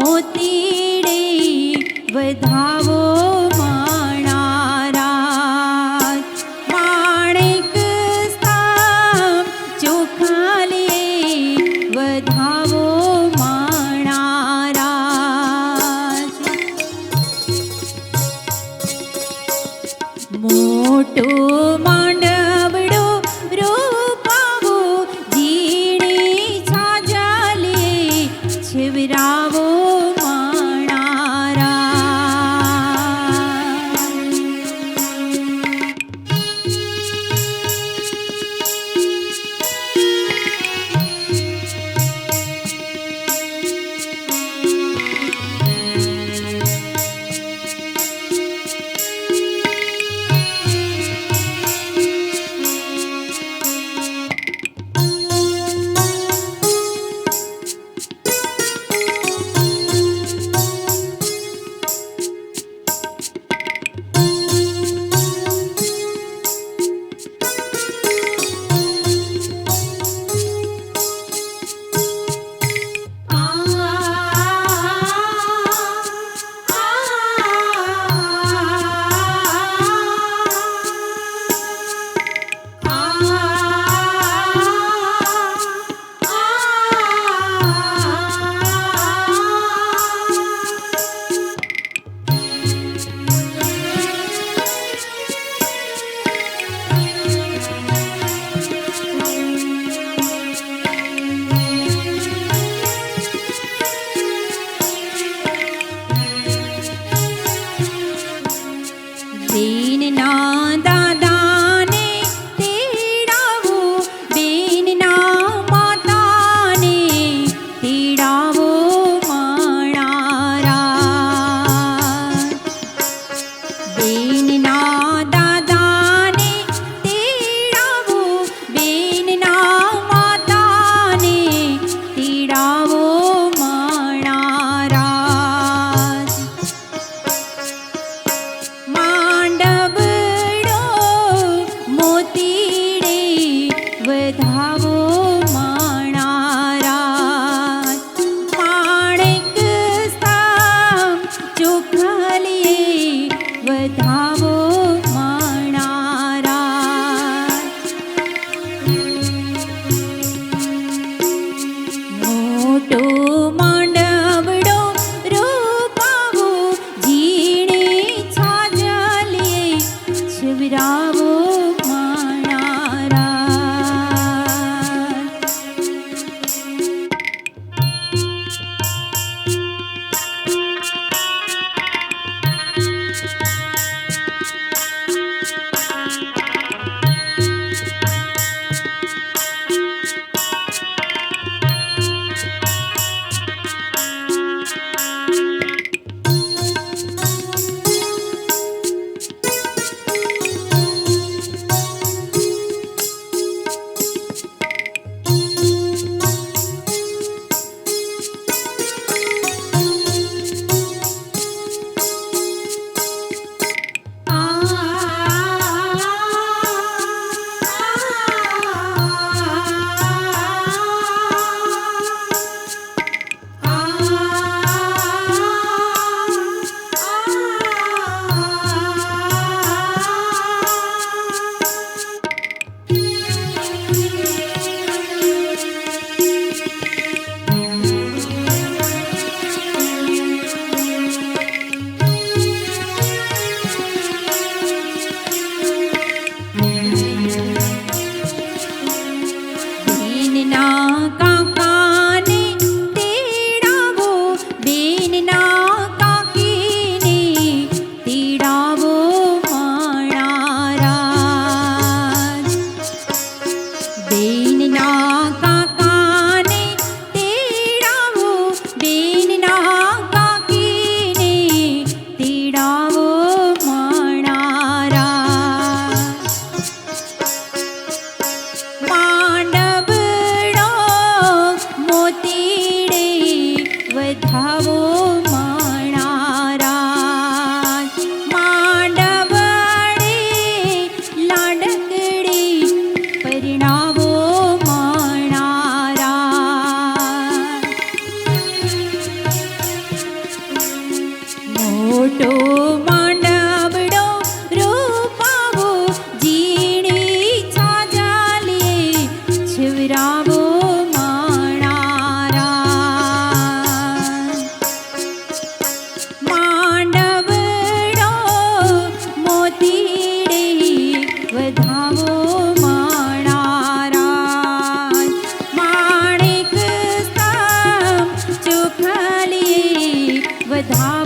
मोतिडी वधावो माणारा सा चोलि वधाव વધાવો માણારા માણેક સામ ચોખાલીએ વધાવો માણારા મોટો માંડવડો રૂપાવો જીણે છાજલીએ શિવરાવો धा